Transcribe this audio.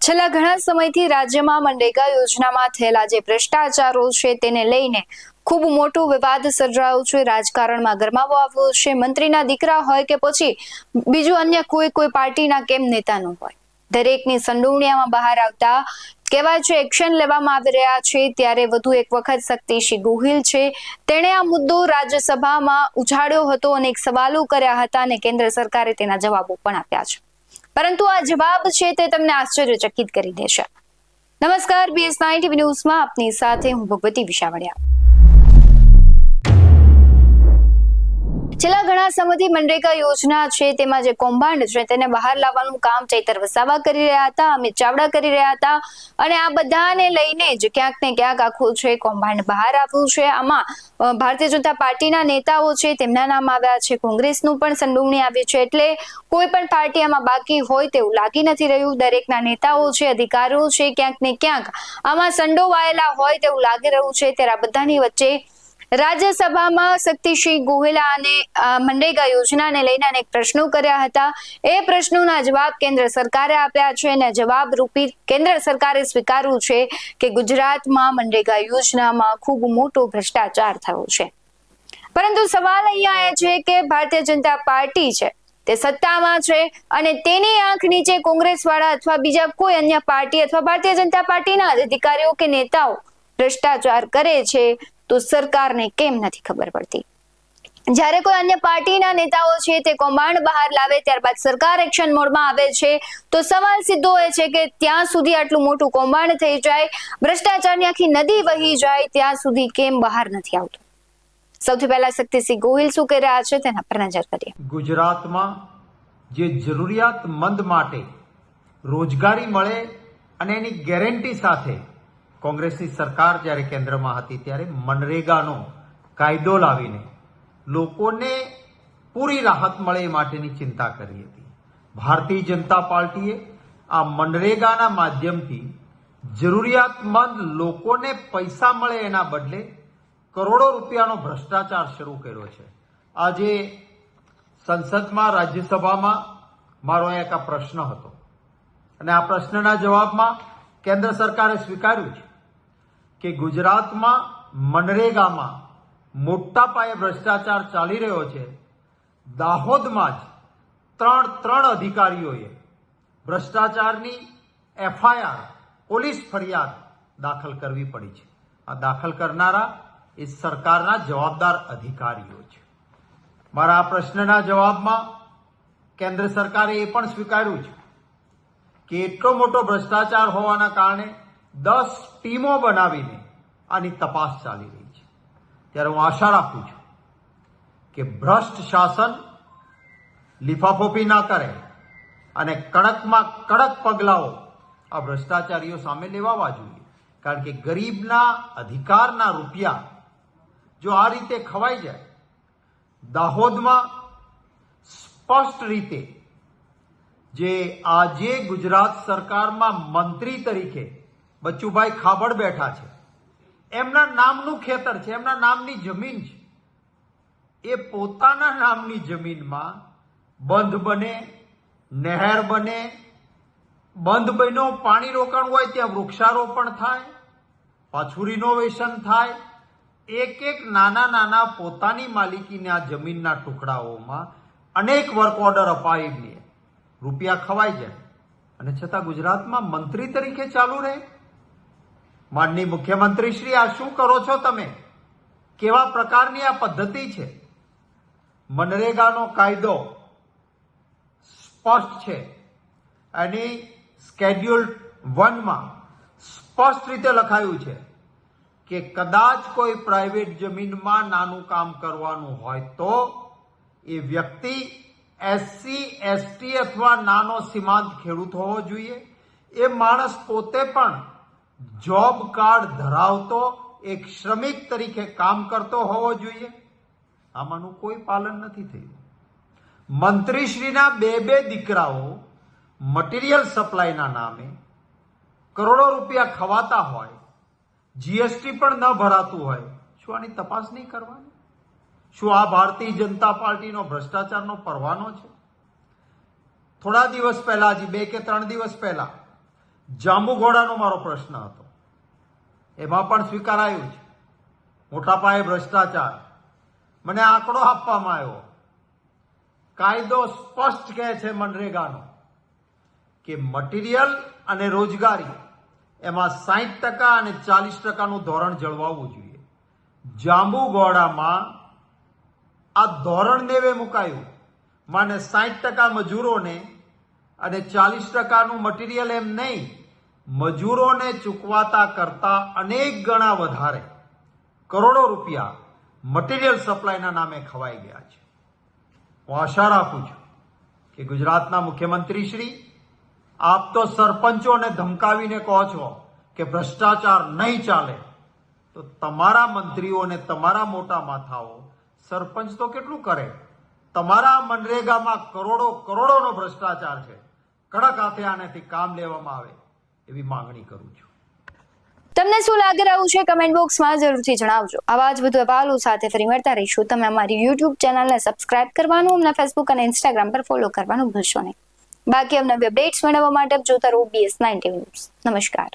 છેલ્લા ઘણા સમયથી રાજ્યમાં મનરેગા યોજનામાં થયેલા જે ભ્રષ્ટાચારો છે તેને લઈને ખૂબ મોટો વિવાદ સર્જાયો છે. રાજકારણમાં ગરમાવો આવ્યો છે. મંત્રીના દીકરા હોય કે પછી બીજું અન્ય કોઈ કોઈ પાર્ટીના કેમ નેતાનું હોય. દરેકની સંડોવણીયામાં બહાર આવતા કહેવાય છે, એક્શન લેવામાં આવી રહ્યા છે. ત્યારે વધુ એક વખત શક્તિસિંહ ગોહિલ છે. તેણે આ મુદ્દો રાજ્યસભામાં ઉછાળ્યો હતો અને એક સવાલો કર્યા હતા અને કેન્દ્ર સરકારે તેના જવાબો પણ આપ્યા છે. પરંતુ આ જવાબ છે તે તમને આશ્ચર્યચકિત કરી દેશે. નમસ્કાર બીએસ નાઇન ટીવી ન્યૂઝમાં આપની સાથે હું ભગવતી વિશાવડિયા. ઘણા સમયથી મનરેગા યોજના છે, તેમાં જે કૌભાંડ છે, તેને બહાર લાવવાનું કામ ચૈતર વસાવા કરી રહ્યા હતા, અમિત ચાવડા કરી રહ્યા હતા અને આ બધાને લઈને જ ક્યાંક ને ક્યાંક આખું છે, કૌભાંડ બહાર આવ્યું છે. આમાં ભારતીય જનતા પાર્ટીના નેતાઓ છે, તેમના નામ આવ્યા છે, કોંગ્રેસનું પણ સંડોવણી આવી છે, એટલે કોઈ પણ પાર્ટી આમાં બાકી હોય તેવું લાગી નથી રહ્યું. દરેકના નેતાઓ છે, અધિકારીઓ છે, ક્યાંક ને ક્યાંક આમાં સંડોવાયેલા હોય તેવું લાગી રહ્યું છે. ત્યારે બધાની વચ્ચે રાજ્યસભામાં શક્તિસિંહ ગોહિલા અને મનરેગા યોજનાને લઈને અનેક પ્રશ્નો કર્યા હતા. એ પ્રશ્નોના જવાબ કેન્દ્ર સરકારે આપ્યા છે અને જવાબ રૂપી કેન્દ્ર સરકારે સ્વીકાર્યું છે કે ગુજરાતમાં મનરેગા યોજનામાં ખૂબ મોટો ભ્રષ્ટાચાર થયો છે. પરંતુ સવાલ અહીંયા એ છે કે ભારતીય જનતા પાર્ટી છે, તે સત્તામાં છે અને તેની આંખ નીચે કોંગ્રેસ વાળા અથવા બીજા કોઈ અન્ય પાર્ટી અથવા ભારતીય જનતા પાર્ટીના અધિકારીઓ કે નેતાઓ ભ્રષ્ટાચાર કરે છે તો સરકારને કેમ નથી ખબર પડતી? જ્યારે કોઈ અન્ય પાર્ટીના નેતાઓ છે તે કૌભાંડ બહાર લાવે, ત્યારબાદ સરકાર એક્શન મોડમાં આવે છે, તો સવાલ સીધો એ છે કે ત્યાં સુધી આટલું મોટું કૌભાંડ થઈ જાય, ભ્રષ્ટાચારની આખી નદી વહી જાય, ત્યાં સુધી કેમ બહાર નથી આવતું? સૌથી પહેલા શક્તિસિંહ ગોહિલ શું કહી રહ્યા છે તેના પર નજર કરીએ. ગુજરાતમાં જે જરૂરિયાતમંદ માટે રોજગારી મળે અને એની ગેરંટી સાથે કોંગ્રેસની સરકાર જ્યારે કેન્દ્રમાં હતી ત્યારે મનરેગાનો કાયદો લાવીને લોકોને પૂરી રાહત મળે એ માટેની ચિંતા કરી હતી. ભારતીય જનતા પાર્ટીએ આ મનરેગાના માધ્યમથી જરૂરિયાતમંદ લોકોને પૈસા મળે એના બદલે કરોડો રૂપિયાનો ભ્રષ્ટાચાર શરૂ કર્યો છે. આજે સંસદમાં, રાજ્યસભામાં મારો એક આ પ્રશ્ન હતો. અને આ પ્રશ્નના જવાબમાં કેન્દ્ર સરકારે સ્વીકાર્યું છે. કે ગુજરાતમાં મનરેગામાં મોટા પાયે ભ્રષ્ટાચાર ચાલી રહ્યો છે, દાહોદમાં જ ત્રણ ત્રણ અધિકારીઓએ ભ્રષ્ટાચારની એફઆઈઆર, પોલીસ ફરિયાદ દાખલ કરવી પડી છે. આ દાખલ કરનારા એ સરકારના જવાબદાર અધિકારીઓ છે. મારા આ પ્રશ્નના જવાબમાં કેન્દ્ર સરકારે એ પણ સ્વીકાર્યું છે કે એટલો મોટો ભ્રષ્ટાચાર હોવાના કારણે દસ ટીમો બનાવીને આની તપાસ ચાલી રહી છે. ત્યારે હું આશા રાખું છું કે ભ્રષ્ટ શાસન લિફાફોફી ના કરે અને કડકમાં કડક પગલાઓ આ ભ્રષ્ટાચારીઓ સામે લેવાવા જોઈએ. કારણ કે ગરીબના અધિકારના રૂપિયા જો આ રીતે ખવાઈ જાય, દાહોદમાં સ્પષ્ટ રીતે જે આજે ગુજરાત સરકારમાં મંત્રી તરીકે બચ્ચુભાઈ ખાબડ બેઠા છે. એમના નામનું ખેતર છે, એમના નામની જમીન છે. એ પોતાના નામની જમીનમાં બંધ બને, નહેર બને, બંધ બન્યો, પાણી રોકાણ હોય ત્યાં વૃક્ષારોપણ થાય, પાછું રિનોવેશન થાય. એક એક નાના નાના પોતાની માલિકીના જમીનના ટુકડાઓમાં અનેક વર્ક ઓર્ડર અપાવીને રૂપિયા ખવાઈ જાય. અને છતાં ગુજરાતમાં મંત્રી તરીકે ચાલુ રહે. માનની મુખ્યમંત્રી શ્રી, આ શું કરો છો તમે? કેવા પ્રકારની આ પદ્ધતિ છે? મનરેગાનો કાયદો સ્પષ્ટ છે. એની સ્કેડ્યુલ વનમાં સ્પષ્ટ રીતે લખાયું છે કે કદાચ કોઈ પ્રાઇવેટ જમીનમાં નાનું કામ કરવાનું હોય તો એ વ્યક્તિ એસસી એસટી અથવા નાનો સીમાંત ખેડૂત હોવો જોઈએ. એ માણસ પોતે પણ જોબ કાર્ડ ધરાવતો એક શ્રમિક તરીકે કામ કરતો હોવો જોઈએ. આમાંનું કોઈ પાલન નથી થયું. મંત્રીશ્રીના બે બે દીકરાઓ મટીરિયલ સપ્લાયના નામે કરોડો રૂપિયા ખવાતા હોય, જીએસટી પણ ન ભરાતું હોય, શું આની તપાસ નહીં કરવાની? શું આ ભારતીય જનતા પાર્ટીનો ભ્રષ્ટાચારનો પરવાનો છે? થોડા દિવસ પહેલા, હજી બે કે ત્રણ દિવસ પહેલા જાંબુઘોડાનો મારો પ્રશ્ન હતો. એમાં પણ સ્વીકારાયું છે. મોટા પાયે ભ્રષ્ટાચાર. મને આંકડો આપવામાં આવ્યો. કાયદો સ્પષ્ટ કહે છે મનરેગાનો કે મટીરિયલ અને રોજગારી એમાં સાહીઠ ટકા અને ચાલીસ ટકાનું ધોરણ જળવાવું જોઈએ. જાંબુગોડામાં આ ધોરણ નેવે મુકાયું. માને સાહીઠ ટકા મજૂરોને અને ચાલીસ ટકાનું મટીરિયલ એમ નહીં મજૂરોને ચૂકવાતા કરતા અનેક ગણા વધારે કરોડો રૂપિયા મટીરિયલ સપ્લાયના નામે ખવાઈ ગયા છે. હું આશા રાખું છું કે ગુજરાતના મુખ્યમંત્રી શ્રી, આપ તો સરપંચોને ધમકાવીને કહો છો કે ભ્રષ્ટાચાર નહીં ચાલે, તો તમારા મંત્રીઓને તમારા મોટા માથાઓ સરપંચ તો કેટલું કરે? તમારા મનરેગામાં કરોડો કરોડોનો ભ્રષ્ટાચાર છે. કડક હાથે આનેથી કામ લેવામાં આવે. એવી માંગણી કરું છું. તમને શું લાગી રહ્યું છે કમેન્ટ બોક્સમાં જરૂરથી જણાવજો. આવા જ બધું અહેવાલો સાથે ફરી મળતા રહીશું. તમે અમારી યુટ્યુબ ચેનલને સબસ્ક્રાઇબ કરવાનું, અમને ફેસબુક અને ઇન્સ્ટાગ્રામ પર ફોલો કરવાનું ભૂલશો નહીં. બાકી અમને અપડેટ્સ મેળવવા માટે જોતા રહો બીએસ નાઇન્ટી ન્યૂઝ નમસ્કાર.